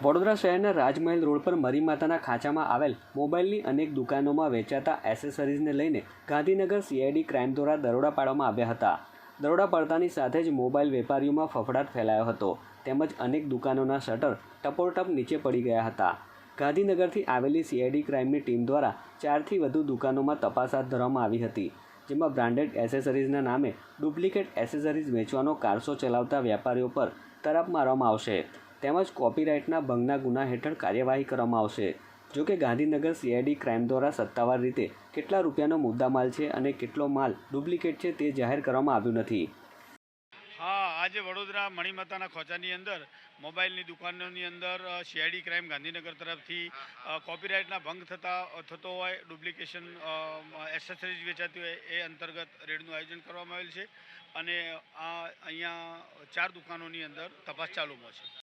વડોદરા શહેરના રાજમહેલ રોડ પર મરીમાતાના ખાંચામાં આવેલ મોબાઈલની અનેક દુકાનોમાં વેચાતા એસેસરીઝને લઈને ગાંધીનગર સીઆઈડી ક્રાઇમ દ્વારા દરોડા પાડવામાં આવ્યા હતા. દરોડા પડતાની સાથે જ મોબાઈલ વેપારીઓમાં ફફડાટ ફેલાયો હતો. તેમજ અનેક દુકાનોના શટર ટપોટપ નીચે પડી ગયા હતા. ગાંધીનગરથી આવેલી સીઆઈડી ક્રાઇમની ટીમ દ્વારા ચારથી વધુ દુકાનોમાં તપાસ હાથ ધરવામાં આવી હતી, જેમાં બ્રાન્ડેડ એસેસરીઝના નામે ડુપ્લિકેટ એસેસરીઝ વેચવાનો કારસો ચલાવતા વેપારીઓ પર તરફ મારવામાં આવશે. તેમજ કોપીરાઇટના ભંગના ગુના હેઠળ કાર્યવાહી કરવામાં આવશે. જો કે ગાંધીનગર સીઆઈડી ક્રાઇમ દ્વારા સત્તાવાર રીતે કેટલા રૂપિયાનો મુદ્દામાલ છે અને કેટલો માલ ડુપ્લિકેટ છે તે જાહેર કરવામાં આવ્યું નથી. હા, આજે વડોદરા મણિમાતાના ખોચાની અંદર, મોબાઈલની દુકાનોની અંદર સીઆઈડી ક્રાઇમ ગાંધીનગર તરફથી કોપીરાઇટના ભંગ થતા થતો હોય, ડુપ્લિકેશન એસેસરીઝ વેચાતી હોય, એ અંતર્ગત રેડનું આયોજન કરવામાં આવેલ છે. અને આ અહીંયા ચાર દુકાનોની અંદર તપાસ ચાલુમાં છે.